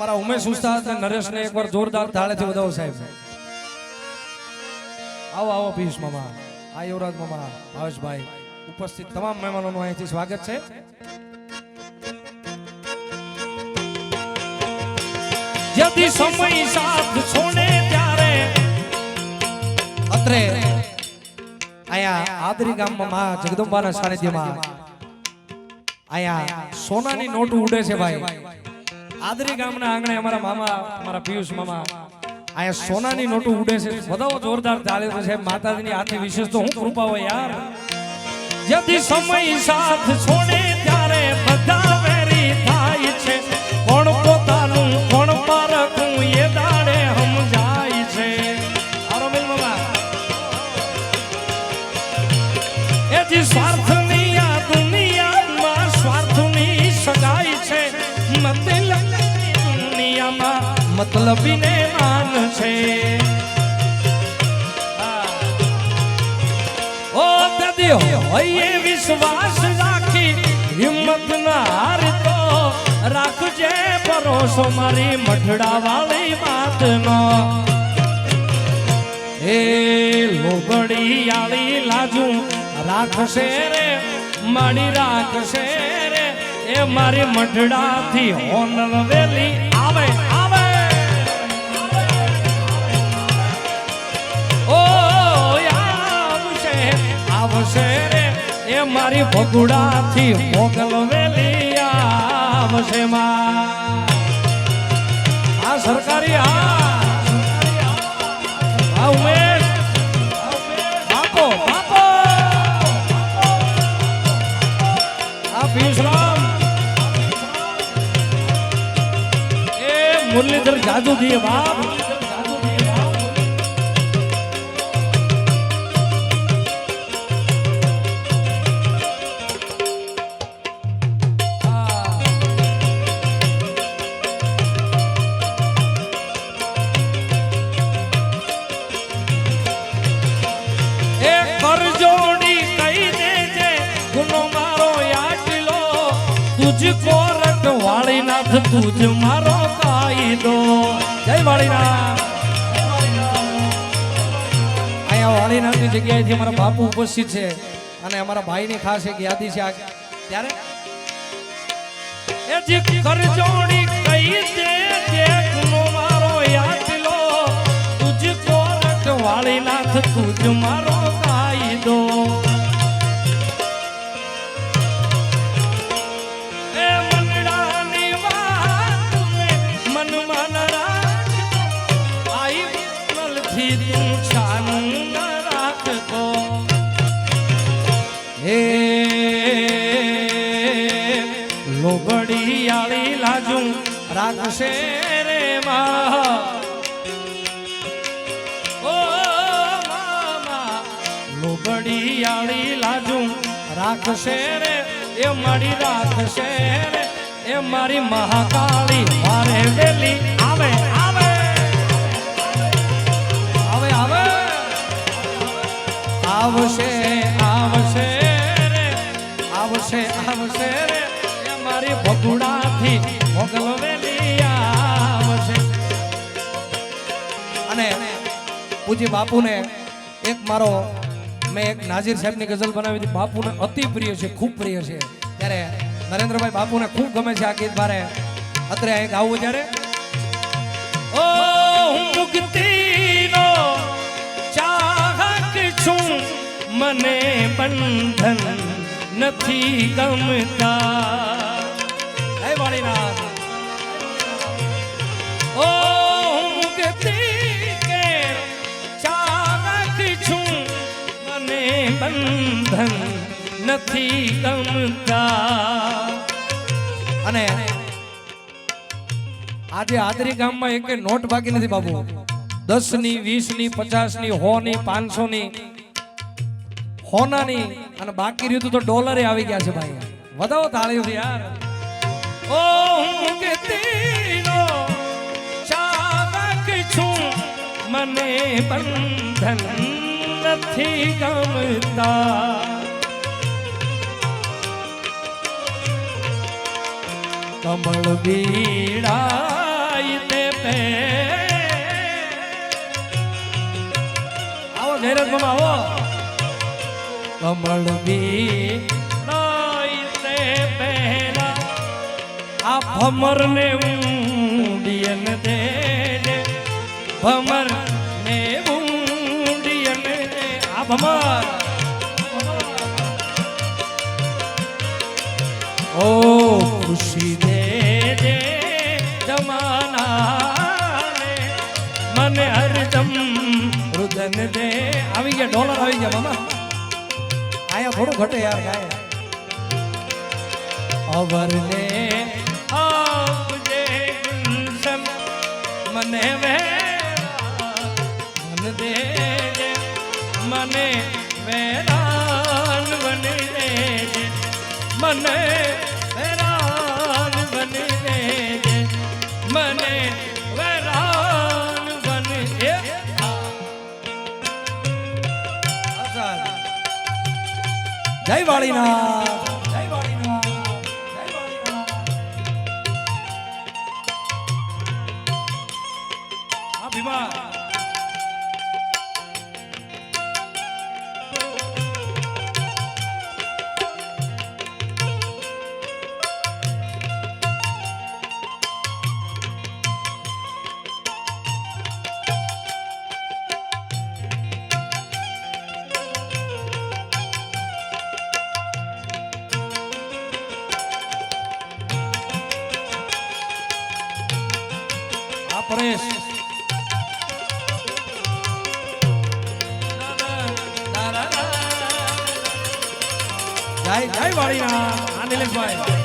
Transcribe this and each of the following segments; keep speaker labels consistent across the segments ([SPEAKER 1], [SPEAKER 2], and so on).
[SPEAKER 1] મારા ઉમેશ ઉસ્તાદ અને નરેશને એકવાર જોરદાર થાળેથી વધાવો સાહેબ. આવો આવો પીયુષ મામા. આ યુવરાજ મામા ભાવેશભાઈ. ઉપસ્થિત તમામ મહેમાનોનું અહીંથી સ્વાગત છે.
[SPEAKER 2] યદિ સમય સાથ છોડે ત્યારે
[SPEAKER 1] અત્રે અહીંયા આદરી ગામમાં મા જગદંબાના સાનિધ્યમાં અહીંયા સોનાની નોટ ઉડે છે ભાઈ. આદરી ગામના આંગણે અમારા મામા અમારા પિયુષ મામા અહીંયા સોનાની નોટો ઉડે છે. બધા જોરદાર ચાલે છે માતાજીની આથી વિશેષ તો હું કૃપા હોય યાર.
[SPEAKER 2] જતી સમય સાથ છોડે મતલબીને માન છે. ઓ દદી હોય વિશ્વાસ રાખી હિંમત ના હારતો રાખજે ભરોસો મારી મઠડા વાળી વાતનો એ લોબડી આળી લાજુ રાખશે રે મારી રાખશે રે, એ મારી મઠડાથી હોનલ વેલી આવશે રે એ મારી ભગુડાથી મોગલ વેલી આવશે માં. આ સરકારી આ આ ઉમેશ. બાપો બાપો. આ પિયુષરામ એ મુરલીધર જાદુ દીએ બાપ.
[SPEAKER 1] બાપુ ઉપસ્થિત છે અને અમારા ભાઈની ખાસ એક યાદી છે ત્યારે
[SPEAKER 2] એ મારો તુજ કોરટ વાળીનાથ તુજ મારો આળી લાજુ રાખશે રે માં લાજુ રાખશે રે, એ મારી રાખશે રે, એ મારી મહાકાળી મારે વેલી. આવે આવે.
[SPEAKER 1] આવે આવે.
[SPEAKER 2] આવશે આવશે રે, આવશે આવશે મારી ભગુડાથી મોગલ આવશે.
[SPEAKER 1] અને પૂજ્ય બાપુને એક મારો મેં એક નાઝીર સાહેબની ગઝલ બનાવી હતી. બાપુને અતિ પ્રિય છે ખૂબ પ્રિય છે. ત્યારે નરેન્દ્રભાઈ બાપુને ખૂબ ગમે છે આ ગીત મારે. અત્રે અહીં ગાવું જ્યારે
[SPEAKER 2] ઓ હું મુક્તિનો ચાહક છું. મને બંધન નથી ગમતા.
[SPEAKER 1] વાળીનાથ
[SPEAKER 2] ઓ, હું મુક્તિ કે ચાહક છું, મને બંધન નથી ગમતા.
[SPEAKER 1] અને આજે આદરી ગામમાં એક નોટ બાકી નથી બાબુ દસની વીસની પચાસની હો ની પાંચસો ની હોનાની અને બાકી રહ્યું તો ડોલરે આવી ગયા છે ભાઈ. વધાવો તાળીઓથી યાર.
[SPEAKER 2] મને બંધન નથી ગમતા. કમળ બીડા પે. આવો ઘેર આવો. કમળ બી આ ભમર ને ઊંડિયન દે ભમર ને ઊંડિયન દે આ ભમર ઓ ખુશી દે દે જમાનાને મને હરદમ રુદન દે
[SPEAKER 1] આવી ગયા ડોલર આવી ગયા મામા આયા થોડું ઘટે યાર ગાય
[SPEAKER 2] અવરને આપજે ગુલશન મને વેરાન દેજે મને વેરાન બની દેજે મને વેરાન બની દેજે મને વેરાન બની દે
[SPEAKER 1] જય જય વાળીનાથ.
[SPEAKER 2] આ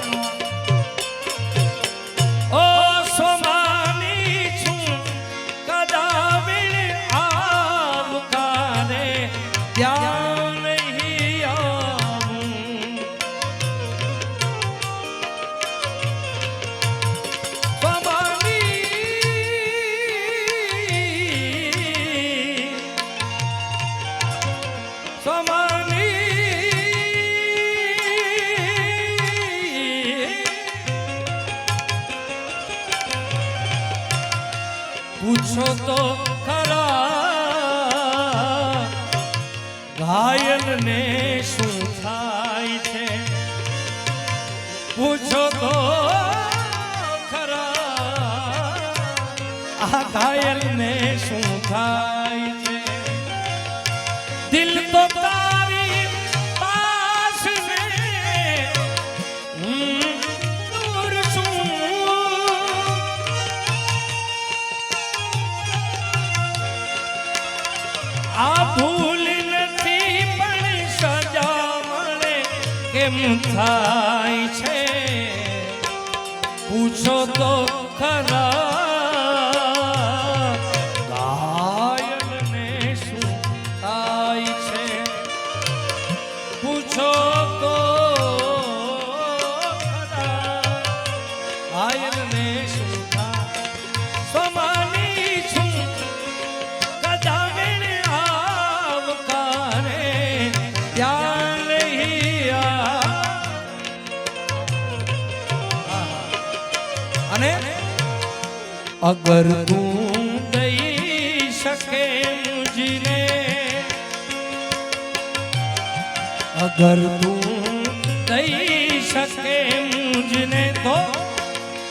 [SPEAKER 2] પૂછો તો ખરા ઘાયલ ને શું થાય છે પૂછો તો ખરા આ ઘાયલ ને શું થાય થાય છે. પૂછો તો ખરા अगर तू दई सके मुझने अगर तू दई सके मुझने तो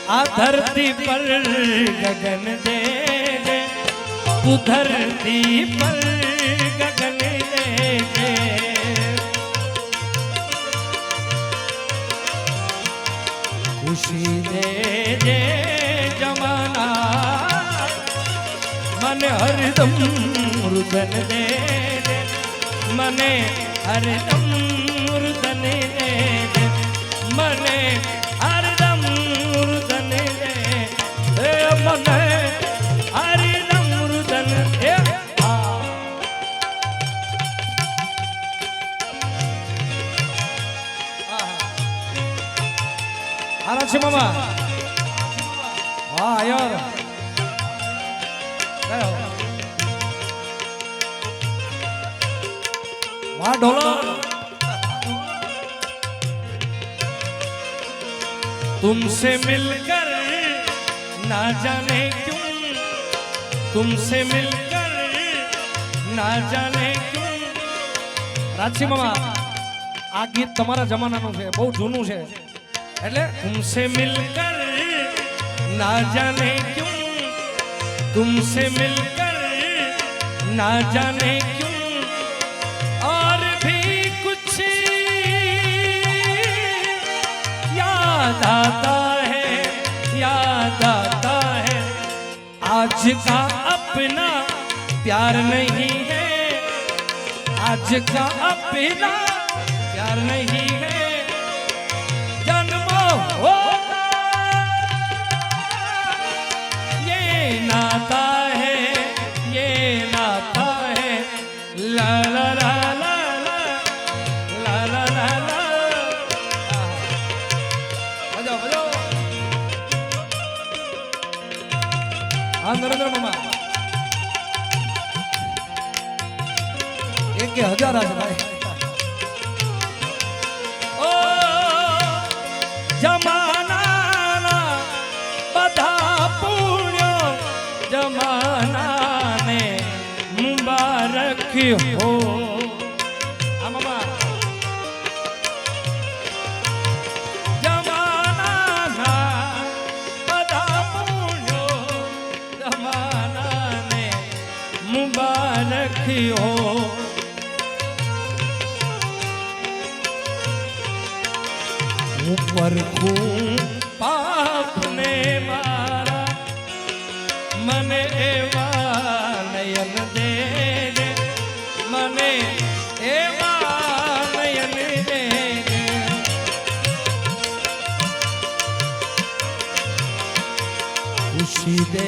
[SPEAKER 2] आ धरती पर गगन दे दे। तू धरती पर गगन दे दे। खुशी दे दे। મને હરદમ રુદન દે મને હરદમ રુદન દે. મને तुमसे मिलकर ना जाने क्यों
[SPEAKER 1] રાજસી મામા આ ગીત તમારા જમાનાનું છે બહુ જૂનું છે એટલે
[SPEAKER 2] तुमसे मिलकर ना जाने क्यों तुमसे मिलकर ना जाने क्यों और भी कुछ याद आता है याद आता है आज का अपना प्यार नहीं है। आज का अपना प्यार नहीं है। जन्म हो ये नाता है, ये नाता है। ला ला ला
[SPEAKER 1] हाँ, नरेंद्र બિચારા છે ભાઈ
[SPEAKER 2] જમાના બધા પુણ્યો જમાનાને મુબારક હો મુબારક હો ઉપર ખૂ પાપને મારા મને એવા નયન દે. મને એવા નયન દે. ખુશી દે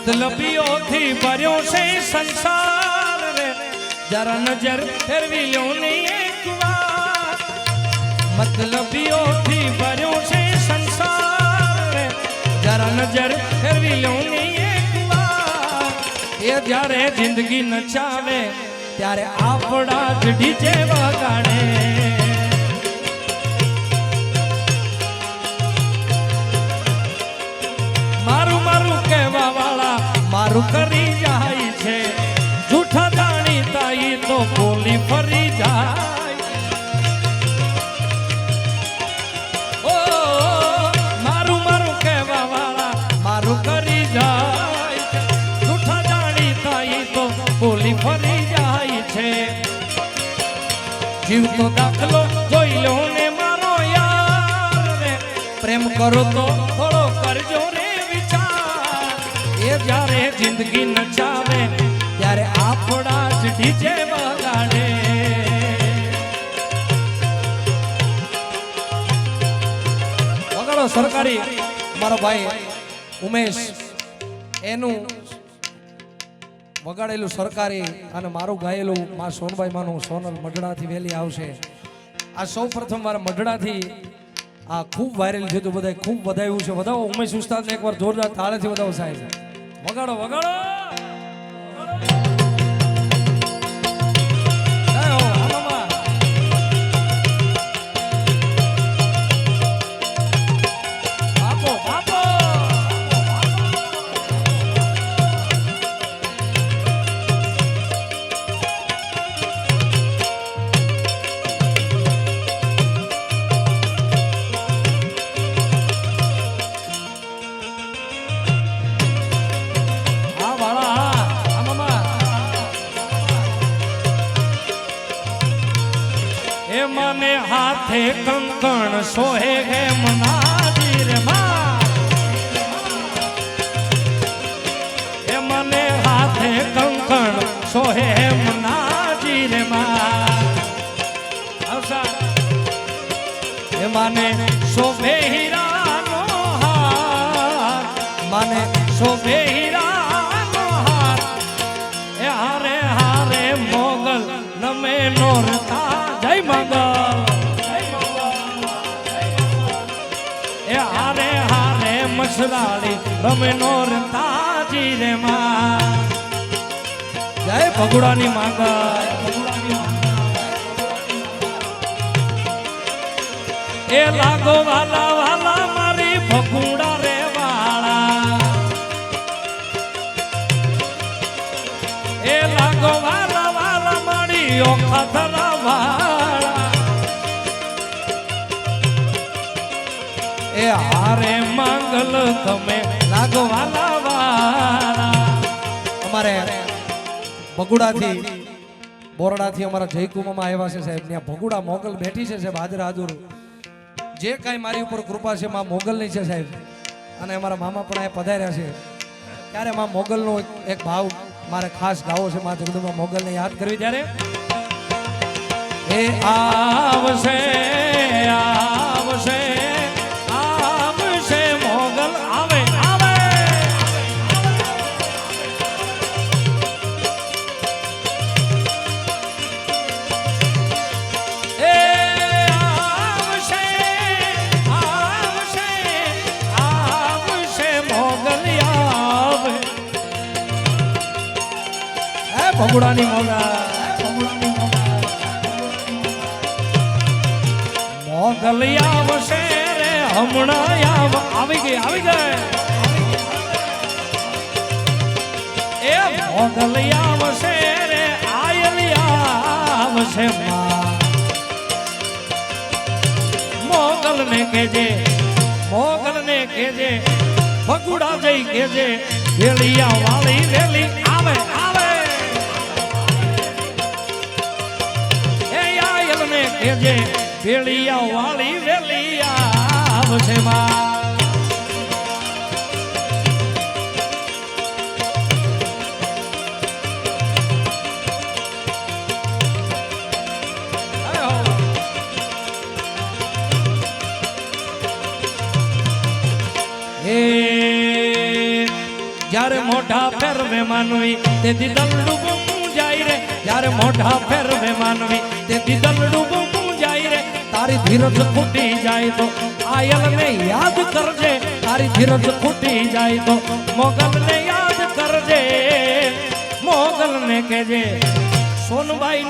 [SPEAKER 2] મતલબીઓથી ભર્યો છે સંસાર રે. જરા નજર ફેરવી લો ને એક વાર. મતલબીઓથી ભર્યો છે સંસાર રે. જરા નજર ફેરવી લો ને એક એ જ્યારે જિંદગી નચાવે, ત્યારે આપણા જ ડીજે વગાડે મારું મારું કહેવા મારું કરી જાય છે. જૂઠા દાણી તાઈ તો બોલી ફરી જાય. ઓ, મારું મારું કહેવા મારું કરી જાય જૂઠા દાણી તાઈ તો બોલી ફરી જાય છે. જીવતો દાખલો જોઈ લો ને મારો યાર પ્રેમ કરો તો જિંદગી નચાવે, ત્યારે આપણા જ ડીજે વગાડે.
[SPEAKER 1] વગાડો સરકારી. મારો ભાઈ ઉમેશ, એનું વગાડેલું સરકારી અને મારું ગાયેલું મા સોનભાઈ માનું સોનલ મઢડાથી વહેલી આવશે. આ સૌ પ્રથમ વાર મઢડાથી આ ખૂબ વાયરલ છે તો બધાય ખૂબ વધાયું છે. વધાવો ઉમેશ ઉસ્તાદને એકવાર જોરદાર તાળેથી વધાવો સાહેબ. わからん
[SPEAKER 2] かろ સોહે હે મનાજી રે માં. એ મને હાથે કંકણ સોહે હે મનાજી રે માં. માને શોભે મસરાળી રમે નો જી રે માં. જય ભગુડાની માંગા એ લાગો વાલા વાલા મારી ભગુડા રે વાળા. એ લાગો વાલા વાલા મારી ઓખા ધરા એ હારે માંગલ તમે લાગો વાળા.
[SPEAKER 1] અમારે ભગુડાથી, બોરડાથી અમારા જયકુમામાં આવ્યા છે સાહેબ. ત્યાં ભગુડા મોગલ બેઠી છે સાહેબ, હાજર હાજર. જે કાંઈ મારી ઉપર કૃપા છે, માં મોગલની છે સાહેબ. અને અમારા મામા પણ અહીંયા પધાર્યા છે. ત્યારે માં મોગલનો એક- ભાવ મારે ખાસ ગાવો છે, માં જગદંબા મોગલને યાદ કરવી ત્યારે.
[SPEAKER 2] એ આવશે આવશે
[SPEAKER 1] હે ભગુડાની મોગલ
[SPEAKER 2] મોગલ આવશે રે હમણાં આવ આવી ગઈ આવી ગઈ એ મોગલ આવશે રે આયલ આવશે માં મોગલ ને કેજે મોગલ ને કેજે ભગુડા જઈ કેજે વેલિયા વાળી વેલી ને ભેળિયા વાળી વેલિયા આવશે માં. જ્યારે મોઢા ફેરવે માનવી તેથી દલડું જાય રે જ્યારે મોઢા ફેરવે માનવી તેથી દલડું તારી ધીરજ ખૂટી જાય તો આયલને યાદ કરજે. તારી ધીરજ ખૂટી જાય તો મોગલને યાદ કરજે. મોગલને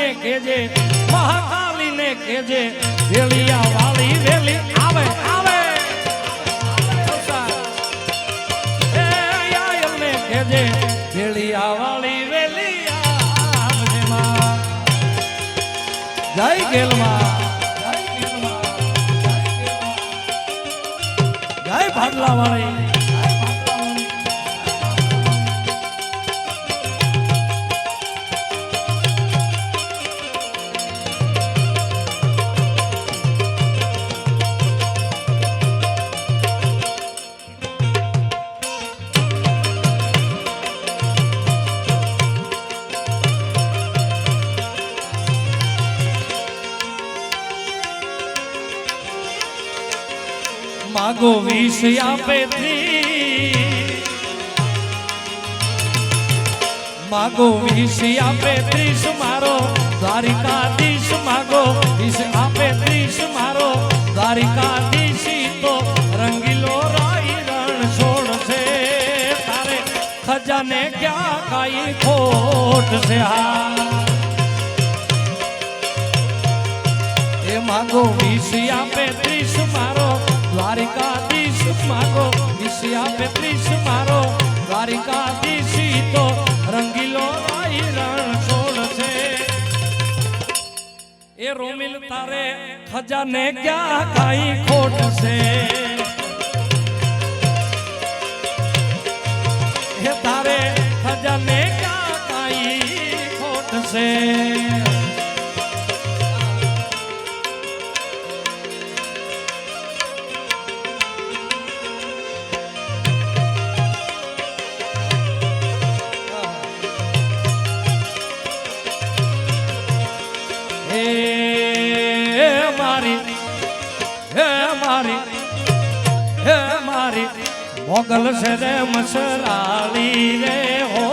[SPEAKER 2] ને કેજે મહાકાલી ને કેજે વેલિયા વાલી વેલી આવે આવે. એ આયલને કહેજે વેલિયા વાળી વેલિયા આવજે માં. જય ગેલમાં. જય ભાડલા માગો વિષ આપે માગો વિષ આપે ત્રીસ મારો દ્વારિકાધીશ. માગો વિષ આપે ત્રીસ મારો દ્વારિકાધીશ. તો રંગીલો રાઈ રણ છોડશે તારે ખજાને ક્યાં કાઈ ખોટ છે હા. એ માગો વિષ આપે માગો વિષ આપે ત્રીસ મારો. દ્વારિકાધીશ તો રંગીલો રણ છોડ છે. એ રોમિલ તારે ખજાને ક્યાં કાઈ ખોટ છે? હે તારે ખજાને ક્યાં કાઈ ખોટ છે? મારી, હે મારી હે મારી, મોગલ છે રે મસરાળી રે, હો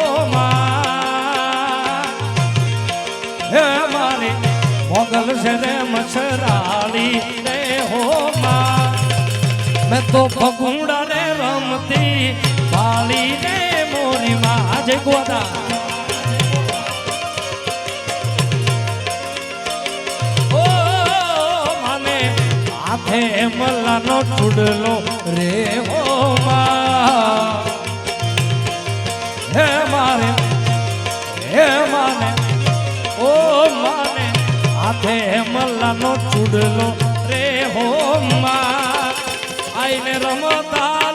[SPEAKER 2] હે મારી, મોગલ છે રે મસરાળી રે, હો મેં. તો ફગુડા રે રમતી વાળી રે, મોરી માં. આજે ગોદા હાથે મલ્લાનો ચૂડલો રે હો હે મારે, હે માને, ઓ માને, હાથે મલ્લાનો ચૂડલો રે હો માં આઈને રમતા